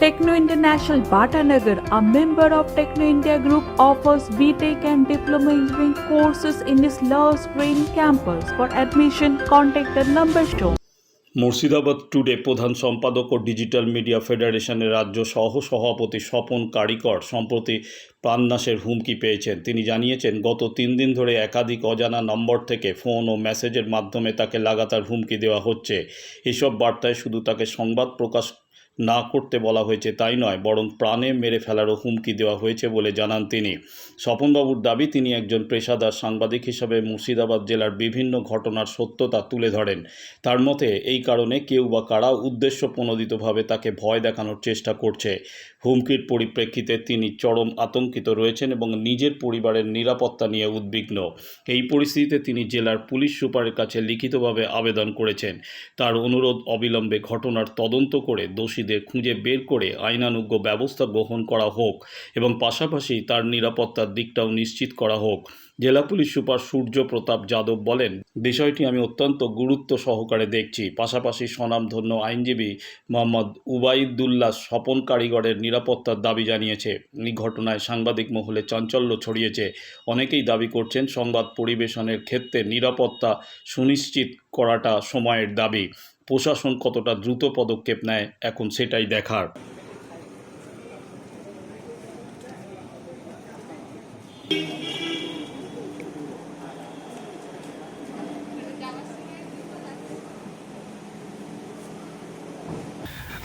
Techno International Bhatanagar, a member of Techno India Group, offers BTEC and Diploma Engineering courses in its Love Green campus. For admission, contact the number shown. Murshidabad today প্রধান সম্পাদক ও digital media ফেডারেশনের রাজ্য সহ সভাপতি স্বপন কারিকর সম্প্রতি প্রাণনাশের হুমকি পেয়েছেন তিনি জানিয়েছেন গত তিন দিন ধরে একাধিক অজানা নম্বর থেকে ফোন ও মেসেজের মাধ্যমে তাকে লাগাতার হুমকি দেওয়া হচ্ছে এসব বার্তায় শুধু তাকে সংবাদ প্রকাশ না করতে বলা হয়েছে, তাই নয়, বরং প্রাণে মেরে ফেলারও হুমকি দেওয়া হয়েছে বলে জানান তিনি। স্বপনবাবুর দাবি, তিনি একজন পেশাদার সাংবাদিক হিসাবে মুর্শিদাবাদ জেলার বিভিন্ন ঘটনার সত্যতা তুলে ধরেন। তার মতে, এই কারণে কেউ বা কারা উদ্দেশ্য প্রণোদিতভাবে তাকে ভয় দেখানোর চেষ্টা করছে। হুমকির পরিপ্রেক্ষিতে তিনি চরম আতঙ্কিত রয়েছেন এবং নিজের পরিবারের নিরাপত্তা নিয়ে উদ্বিগ্ন। এই পরিস্থিতিতে তিনি জেলার পুলিশ সুপারের কাছে লিখিতভাবে আবেদন করেছেন। তার অনুরোধ অবিলম্বে ঘটনার তদন্ত করে দোষীদের খুঁজে বের করে আইনানুজ্ঞ ব্যবস্থা গ্রহণ করা হোক এবং পাশাপাশি তার নিরাপত্তার দিকটাও নিশ্চিত করা হোক। জেলা পুলিশ সুপার সূর্য প্রতাপ যাদব বলেন, বিষয়টি আমি অত্যন্ত গুরুত্ব সহকারে দেখছি। পাশাপাশি স্বনামধন্য আইনজীবী মোহাম্মদ উবাইদুল্লাহ স্বপন কারিগরের নিরাপত্তার দাবি জানিয়েছে। এই ঘটনায় সাংবাদিক মহলে চাঞ্চল্য ছড়িয়েছে। অনেকেই দাবি করছেন, সংবাদ পরিবেশনের ক্ষেত্রে নিরাপত্তা সুনিশ্চিত করাটা সময়ের দাবি। প্রশাসন কতটা দ্রুত পদক্ষেপ নেয়, এখন সেটাই দেখার।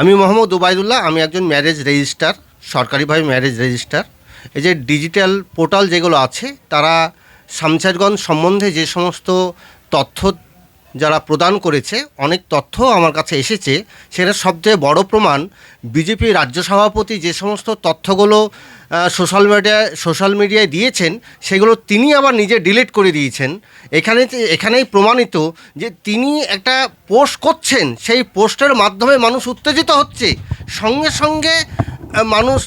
আমি মোহাম্মদ উবায়দুল্লাহ আমি একজন ম্যারেজ রেজিস্টার সরকারিভাবে ম্যারেজ রেজিস্টার এই যে ডিজিটাল পোর্টাল যেগুলো আছে, তারা শামচারগঞ্জ সম্বন্ধে যে সমস্ত তথ্য যারা প্রদান করেছে, অনেক তথ্য আমার কাছে এসেছে। সেটা সবচেয়ে বড় প্রমাণ, বিজেপি রাজ্য সভাপতি যে সমস্ত তথ্যগুলো সোশ্যাল মিডিয়ায় সোশ্যাল মিডিয়ায় দিয়েছেন, সেগুলো তিনি আবার নিজে ডিলিট করে দিয়েছেন। এখানে এখানেই প্রমাণিত যে তিনি একটা পোস্ট করছেন, সেই পোস্টের মাধ্যমে মানুষ উত্তেজিত হচ্ছে। সঙ্গে সঙ্গে মানুষ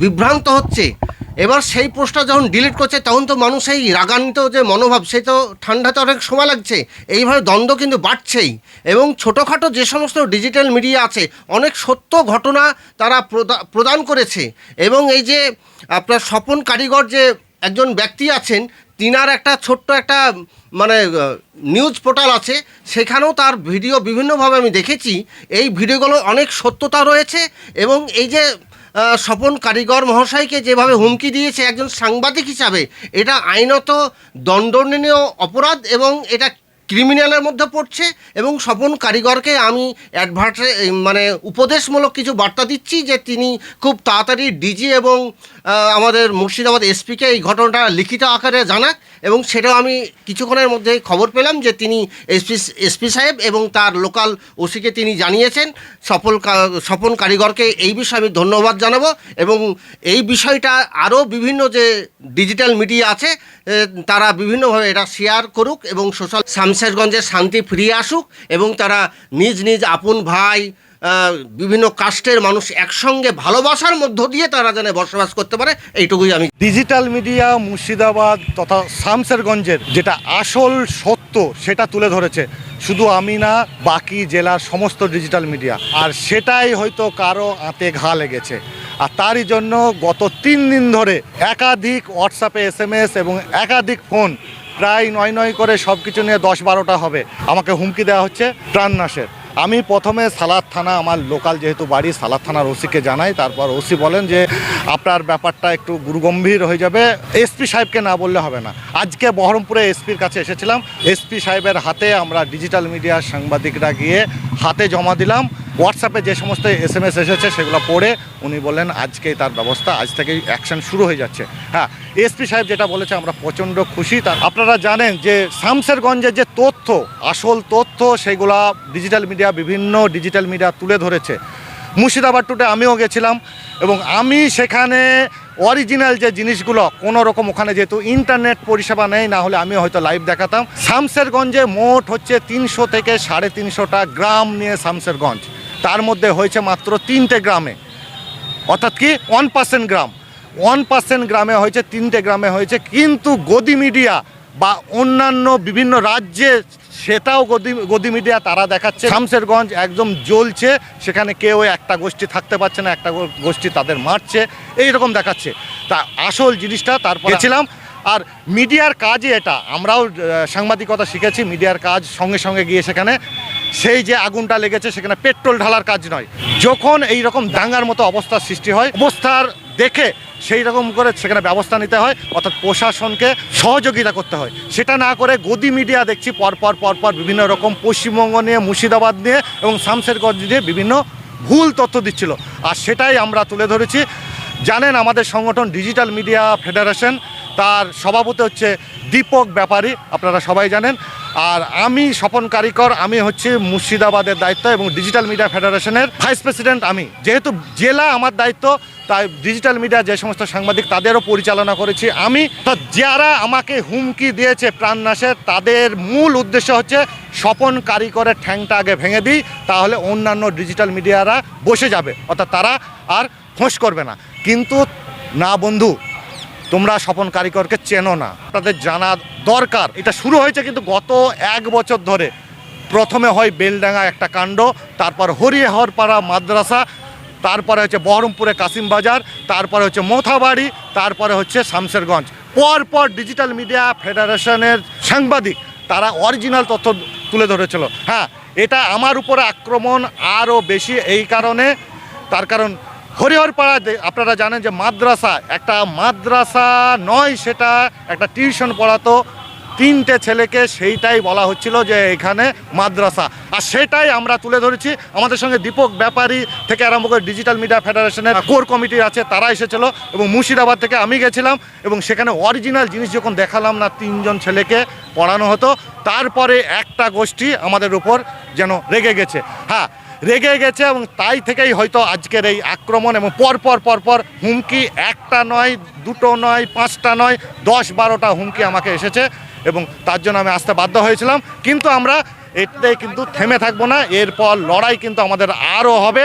বিভ্রান্ত হচ্ছে। এবার সেই পোস্টটা যখন ডিলিট করছে, তখন তো মানুষ এই রাগান্বিত যে মনোভাব সে তো ঠান্ডাতে অনেক সময় লাগছে। এইভাবে দ্বন্দ্ব কিন্তু বাড়ছেই। এবং ছোটোখাটো যে সমস্ত ডিজিটাল মিডিয়া আছে, অনেক সত্য ঘটনা তারা প্রদা- প্রদান করেছে। এবং এই যে আপনার স্বপন কারিগর যে একজন ব্যক্তি আছেন, তিনার একটা ছোট্ট একটা মানে নিউজ পোর্টাল আছে। সেখানেও তার ভিডিও বিভিন্নভাবে আমি দেখেছি। এই ভিডিওগুলো অনেক সত্যতা রয়েছে এবং এই যে স্বপন কারিগর মহাশয়কে যেভাবে হুমকি দিয়েছে একজন সাংবাদিক হিসাবে, এটা আইনত দণ্ডনীয় অপরাধ এবং এটা ক্রিমিনালের মধ্যে পড়ছে এবং স্বপন কারিগরকে আমি অ্যাডভার্টে মানে উপদেশমূলক কিছু বার্তা দিচ্ছি যে তিনি খুব তাড়াতাড়ি ডিজি এবং আমাদের মুর্শিদাবাদ এসপিকে এই ঘটনাটা লিখিত আকারে জানাক এবং সেটাও আমি কিছুক্ষণের মধ্যে খবর পেলাম যে তিনি এসপি এসপি সাহেব এবং তার লোকাল ওসিকে তিনি জানিয়েছেন। সফল স্বপন কারিগরকে এই বিষয়ে আমি ধন্যবাদ জানাব এবং এই বিষয়টা আরও বিভিন্ন যে ডিজিটাল মিডিয়া আছে তারা বিভিন্নভাবে এটা শেয়ার করুক এবং সোশ্যাল শামশেরগঞ্জে শান্তি ফিরিয়ে আসুক এবং তারা নিজ নিজ আপন ভাই বিভিন্ন কাস্টের মানুষ একসঙ্গে ভালোবাসার মধ্য দিয়ে তারা যেন বসবাস করতে পারে, এইটুকুই আমি ডিজিটাল মিডিয়া মুর্শিদাবাদ তথা শামসেরগঞ্জের যেটা আসল সত্য সেটা তুলে ধরেছে। শুধু আমি না, বাকি জেলার সমস্ত ডিজিটাল মিডিয়া আর সেটাই হয়তো কারও আঁতে ঘা লেগেছে। আর তারই জন্য গত তিন দিন ধরে একাধিক হোয়াটসঅ্যাপে এস এম এস এবং একাধিক ফোন প্রায় নয় নয় করে সব কিছু নিয়ে দশ বারোটা হবে। আমাকে হুমকি দেওয়া হচ্ছে প্রাণনাশের আমি প্রথমে সালাদ থানা, আমার লোকাল যেহেতু বাড়ি, সালাদ থানার ওসিকে জানাই। তারপর ওসি বলেন যে, আপনার ব্যাপারটা একটু গুরুগম্ভীর হয়ে যাবে। এসপি সাহেবকে না বললে হবে না। আজকে বহরমপুরে এসপির কাছে এসেছিলাম। এসপি সাহেবের হাতে আমরা ডিজিটাল মিডিয়ার সাংবাদিকরা গিয়ে হাতে জমা দিলাম। হোয়াটসঅ্যাপে যে সমস্ত এস এম এস এসেছে সেগুলো পড়ে উনি বললেন, আজকেই তার ব্যবস্থা, আজ থেকেই অ্যাকশন শুরু হয়ে যাচ্ছে। হ্যাঁ এসপি সাহেব যেটা বলেছে, আমরা প্রচণ্ড খুশি। তার আপনারা জানেন যে শামসেরগঞ্জের যে তথ্য, আসল তথ্য, সেগুলা ডিজিটাল মিডিয়া বিভিন্ন ডিজিটাল মিডিয়া তুলে ধরেছে। মুর্শিদাবাদ টুটে আমিও গেছিলাম এবং আমি সেখানে অরিজিনাল যে জিনিসগুলো কোনো রকম ওখানে যেহেতু ইন্টারনেট পরিষেবা নেই, না হলে আমি হয়তো লাইভ দেখাতাম। শামসেরগঞ্জে মোট হচ্ছে তিনশো থেকে সাড়ে তিনশোটা গ্রাম নিয়ে শামসেরগঞ্জ। তার মধ্যে হয়েছে মাত্র তিনটে গ্রামে। অর্থাৎ কি? ওয়ান পার্সেন্ট গ্রাম। ওয়ান পার্সেন্ট গ্রামে হয়েছে তিনটে গ্রামে হয়েছে। কিন্তু গদি মিডিয়া বা অন্যান্য বিভিন্ন রাজ্যে সেটাও গদি গদি মিডিয়া তারা দেখাচ্ছে। শামসেরগঞ্জ একদম জ্বলছে সেখানে কেউ একটা গোষ্ঠী থাকতে পারছে না একটা গোষ্ঠী তাদের মারছে এই রকম দেখাচ্ছে। তা আসল জিনিসটা তারপর ছিলাম আর মিডিয়ার কাজই এটা। আমরাও সাংবাদিকতা শিখেছি মিডিয়ার কাজ সঙ্গে সঙ্গে গিয়ে সেখানে সেই যে আগুনটা লেগেছে সেখানে পেট্রোল ঢালার কাজ নয়। যখন এই রকম দাঙ্গার মতো অবস্থার সৃষ্টি হয়, অবস্থার দেখে সেই রকম করে সেখানে ব্যবস্থা নিতে হয়, অর্থাৎ প্রশাসনকে সহযোগিতা করতে হয়। সেটা না করে গদি মিডিয়া দেখছি পরপর পরপর বিভিন্ন রকম পশ্চিমবঙ্গ নিয়ে, মুর্শিদাবাদ নিয়ে এবং শামশেরগঞ্জ নিয়ে বিভিন্ন ভুল তথ্য দিচ্ছিল। আর সেটাই আমরা তুলে ধরেছি। জানেন আমাদের সংগঠন ডিজিটাল মিডিয়া ফেডারেশন, তার সভাপতি হচ্ছে দীপক ব্যাপারী, আপনারা সবাই জানেন। আর আমি স্বপন কারিকর, আমি হচ্ছে মুর্শিদাবাদের দায়িত্ব এবং ডিজিটাল মিডিয়া ফেডারেশনের ভাইস প্রেসিডেন্ট আমি। যেহেতু জেলা আমার দায়িত্ব, তাই ডিজিটাল মিডিয়া যে সমস্ত সাংবাদিক, তাদেরও পরিচালনা করেছি আমি। তো যারা আমাকে হুমকি দিয়েছে প্রাণনাশের তাদের মূল উদ্দেশ্য হচ্ছে স্বপন কারিকরের ঠ্যাংটা আগে ভেঙে দিই, তাহলে অন্যান্য ডিজিটাল মিডিয়ারা বসে যাবে। অর্থাৎ তারা আর ফোঁস করবে না। কিন্তু না বন্ধু তোমরা স্বপন কারিকরকে চেনো না। তাদের জানা দরকার। এটা শুরু হয়েছে কিন্তু গত এক বছর ধরে। প্রথমে হয় বেলডাঙ্গা একটা কাণ্ড, তারপর হরিহরপাড়া মাদ্রাসা, তারপরে হচ্ছে বহরমপুরে কাসিমবাজার তারপরে হচ্ছে মোথাবাড়ি, তারপরে হচ্ছে শামশেরগঞ্জ। পর পর ডিজিটাল মিডিয়া ফেডারেশনের সাংবাদিক, তারা অরিজিনাল তথ্য তুলে ধরেছিল। হ্যাঁ এটা আমার উপরে আক্রমণ আরও বেশি এই কারণে। তার কারণ হরিহরপাড়া আপনারা জানেন যে মাদ্রাসা একটা মাদ্রাসা নয়, সেটা একটা টিউশন পড়াতো। তিনটে ছেলেকে সেইটাই বলা হচ্ছিল যে এখানে মাদ্রাসা। আর সেটাই আমরা তুলে ধরেছি। আমাদের সঙ্গে দীপক ব্যাপারী থেকে আরম্ভ করে ডিজিটাল মিডিয়া ফেডারেশনের কোর কমিটি আছে, তারা এসেছিল এবং মুর্শিদাবাদ থেকে আমি গেছিলাম এবং সেখানে অরিজিনাল জিনিস যখন দেখালাম না, তিনজন ছেলেকে পড়ানো হতো। তারপরে একটা গোষ্ঠী আমাদের উপর যেন রেগে গেছে। হ্যাঁ রেগে গেছে এবং তাই থেকেই হয়তো আজকের এই আক্রমণ এবং পরপর পরপর হুমকি একটা নয়, দুটো নয়, পাঁচটা নয়, দশ, বারোটা হুমকি আমাকে এসেছে এবং তার জন্য আমি আসতে বাধ্য হয়েছিলাম। কিন্তু আমরা এতে কিন্তু থেমে থাকব না, এরপর লড়াই কিন্তু আমাদের আরও হবে।